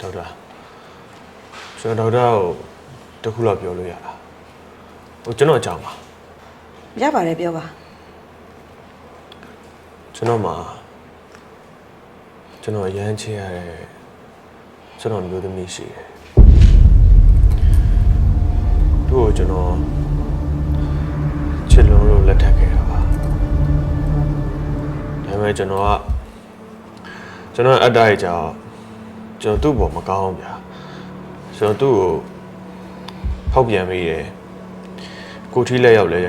ဒေါက်တာကျွန်တော်ဒေါက်တာကိုတစ်ခုလောက်ပြောလို့ရလားဟိုကျွန်တော်အကြောင်းပါရပါတယ်ပြောပါကျွန်တော်မှာကျွန်တော်အရန်ချစ်ရတဲ့ကျွန်တော်မျိုးသမီးရှိတယ်သူ့ကိုကျွန်တော်ချစ်လုံးလို့လက်ထပ်ခဲ့တာပါဒါပေမဲ့ကျွန်တော်ကကျွန်တော်အတ္တရဲ့ကြောင့် ကျွန်တော်သူ့ဘောမကောင်းဘူးဗျာကျွန်တော်သူ့ကိုဖောက်ပြန်မိတယ်ကိုထီးလက်ရောက်လဲ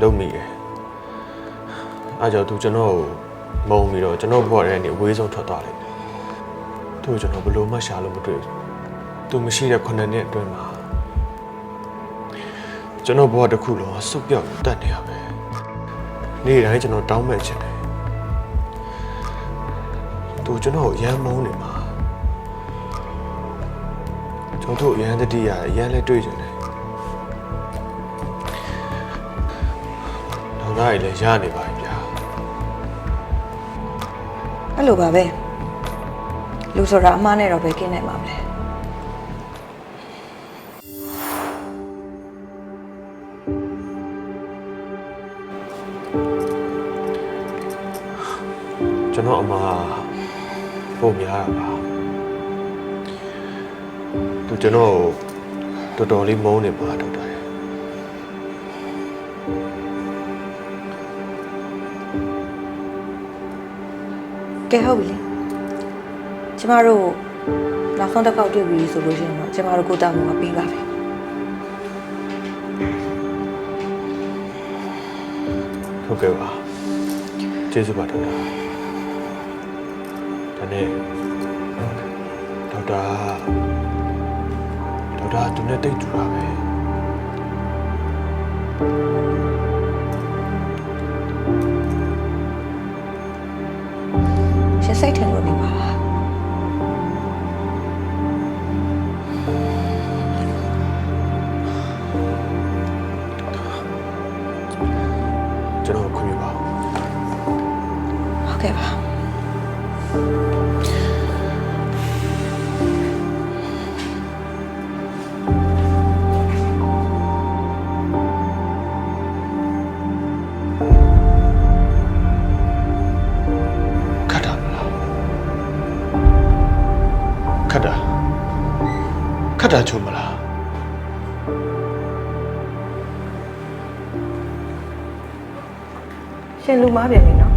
လုံမိတယ်အားကြောင့်သူကျွန်တော်ကိုမုံပြီးတော့ကျွန်တော်ဘဝထဲကနေအဝေးဆုံးထွက်သွားလိုက်တယ်။သူကိုကျွန်တော်ဘယ်လို့မှရှာလို့မတွေ့ဘူး။သူမရှိတဲ့ခုနှစ်နှစ်အတွင်းမှာကျွန်တော်ဘဝတစ်ခုလုံးဆုတ်ပြောက်တတ်နေရပဲ။နေ့တိုင်းကျွန်တော်တောင်းမဲ့ချင်တယ်။သူကျွန်တော်ကိုရမ်းမုန်းနေမှာ။ ကျွန်တော်တို့ရမ်းတတိရရမ်းလဲတွေ့ကြတယ်။တော့လည်းလည်းရနေပါပြီဗျာ။အဲ့လိုပါပဲလူဆိုတာအမှားနဲ့တော့ပဲကင်းနိုင်မှာမလဲကျွန်တော်အမပုံများတာပါ သူကျွန်တော်ကိုတော်တော်လေးမုန်းနေပါတော့တယ်ကဲဟုတ်ပြီလေကျမတို့နောက်ဆုံးတစ်ခေါက်တွေ့ပြီဆိုလို့ရှိရင်တော့ကျမတို့ကိုတောင်းမှာပြီးပါပြီဟုတ်ကဲ့ပါကျေးဇူးပါဒေါက်တာဒါနဲ့ဒေါက်တာ ဒေါက်တာသူနဲ့တိတ်တူတာပဲရှင်စိတ်ထင်လို့နေပါလားကျွန်တော်ခွင့်ပြုပါဦးဟုတ်ကဲ့ပါ တ်တာချုံမလားရှင်လူမားပြန်ပြီနော်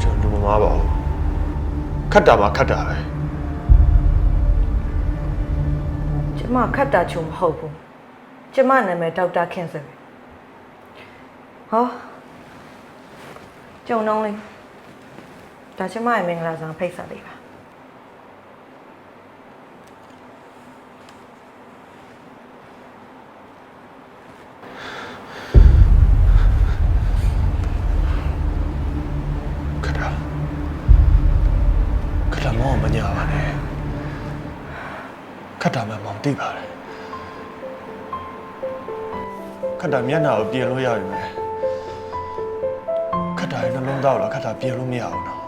ကျွန်တော်လူမမားပါဘူးခတ်တာမှာခတ်တာပဲကျမခတ်တာချုံမဟုတ်ဘူးကျမနာမည်ဒေါက်တာခင်စပဲဟောကျုံနှုံးလေးဒါကျမရဲ့မင်္ဂလာဆောင်ဖိတ်ဆက်လေးပါ ခတ်တာခတ်တာမောင်မညာပါနဲ့ ခတ်တာမှမောင်သိပါတယ်ခတ်တာမျက်နှာကိုပြင်လို့ရပြီမယ်ခတ်တာရဲ့နှလုံးသားကိုတော့ခတ်တာပြင်လို့မရဘူးနော်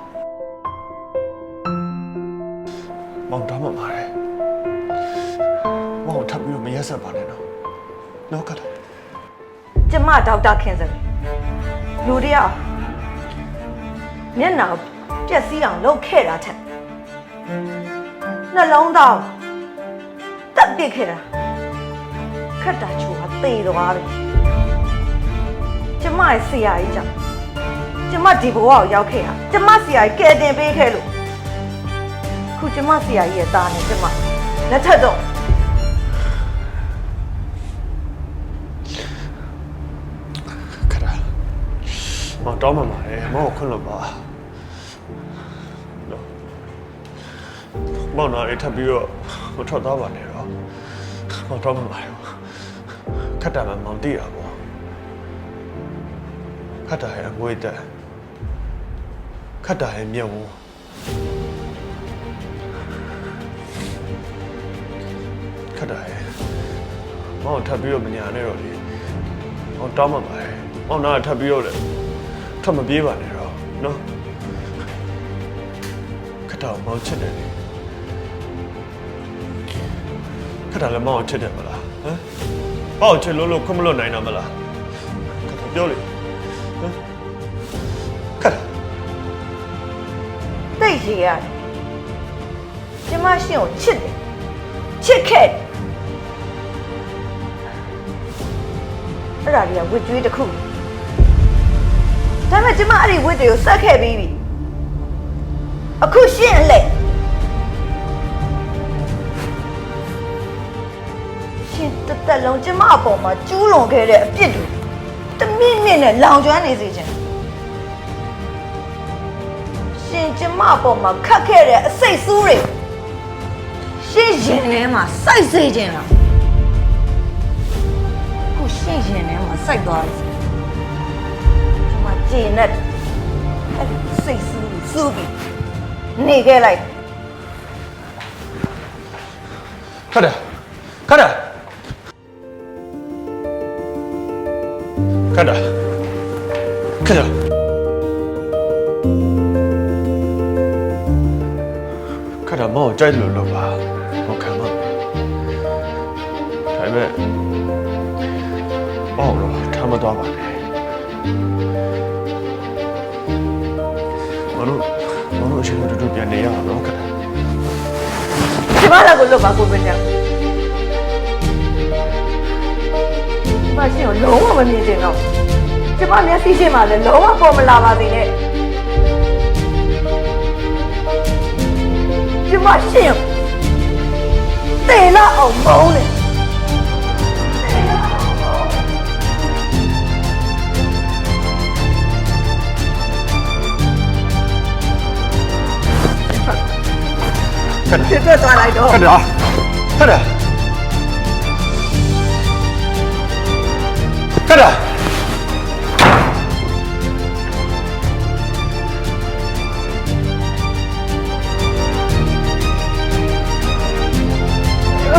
မောင်တော့မှပါတယ်မောင်ကိုထပ်ပြီးတော့မရက်ဆက်ပါနဲ့နော်နော်ခတ်တာကျမဒေါက်တာခင်စပဲလူတယောက်မျက်နှာကိုပြက်စီးအောင်လုပ်ခဲ့တာထက်နှလုံးသားကို တက်ပစ်ခဲ့တာခတ်တာချိုကသေသွားပြီကျမရဲ့ဆရာကြီးကြောင့်ကျမဒီဘဝကိုရောက်ခဲ့တာကျမဆရာကြီးကယ်တင်ပေးခဲ့လို့ခုကျမဆရာကြီးရဲ့သားနဲ့ကျမလက်ထက်တော့ခရမောင်တောင်းမှမှာလေမောင်ကိုခွင့်လို့ပါနော်မောင်နာရီထပ်ပြီးတော့မထွက်သွားပါနဲ့ တော့မောင်တောင်းမှမှာလေခတ်တာမှမောင်တည်တာပေါ့ခတ်တာရဲ့အငွေတက်ခတ်တာရဲ့မြက်ဝန်းခတ်တာရဲ့မောင်ထပ်ပြီးတော့မညာနဲ့တော့လေ။ဟောတောင်းမှပါလေ။ဟောနာထပ်ပြီးတော့လေထပ်မပြေးပါနဲ့တော့နော်။ခက်တော့မောင်းချစ်တယ်လေ။ ခက်တာလည်းမောင်ကိုချစ်တယ်မလားဟမ်မောင်ကိုချစ်လို့လို့ခွင့်မလို့နိုင်တာမလားခက်တာပြောလေဟမ်ခက်တာတိတ်ရေရတယ်ကျမရှင်ကိုချစ်တယ်ချစ်ခဲ့တယ်အဲ့ဒါတွေကဝစ်ကြွေးတစ်ခုဒါပေမဲ့ကျမအဲ့ဒီဝစ်တွေကိုစက်ခဲ့ပြီးပြီအခုရှင်အလဲ ရှင်တစ်သက်လုံးကျမအပေါ်မှာကျူးလွန်ခဲ့တဲ့အပြစ်တွေတစ်မိနစ်နဲ့လောင်ကျွမ်းနေစေချင်တယ်ရှင်ကျမအပေါ်မှာခတ်ခဲ့တဲ့အစိတ်ဆိုးတွေရှင်ရင်ထဲမှာစိုက်စေခြင်းလားခုရှင်ရင်ထဲမှာစိုက်သွားတယ်ကျမကျေနပ်တယ်အဲ့ဒီစိတ်ဆိုးကိုစူးပြီးနေခဲ့လိုက်ခက်တာခက် တာခက်တာခက်တာခက်တာမောင်ကိုကြိုက်တယ်လို့လုပ်ပါဟောခံပါဒါပေမဲ့မောင်တော့ထားမသွားပါနဲ့မလို့မလို့အရှင်တို့တို့ပြန်နေရအောင်နော်ခက်တာ ကျမလည်းကိုလွတ်ပါကိုပဲကြောက်ကျ မရှင်ကိုလုံးဝမမြင်ချင်တော့ကျမမျက်စိရှင်မှာလည်းလုံးဝပေါ်မလာပါစေနဲ့ကျမရှင်ကိုတေလာအောင်မုန်းတယ်ခက်တာပြတ်သွားလိုက်တော့ခက်တာခက် တာ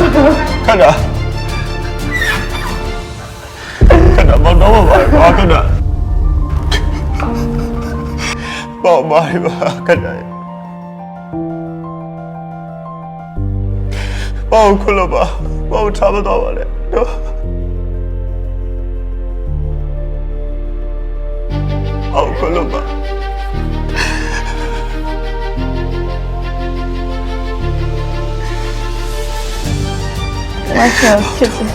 ခက်တာခက်တာခက်တာမတော်ပါဘူးခက်တာပေါ့ပါပါခက်တာဘာကိုခွလို့ပါဘာကိုထားမတော့ပါနဲ့တော့ ဘာကိုခွလို့ပါမချင်ချစ်တယ်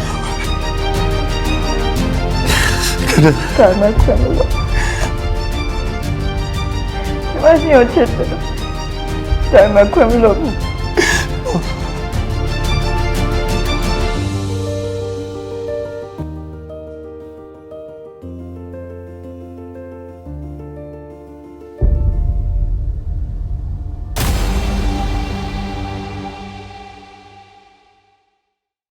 ဒါမှခွင့်လို့ဒီမရှင်ကိုချစ်တယ်ဒါမှခွင့်လို့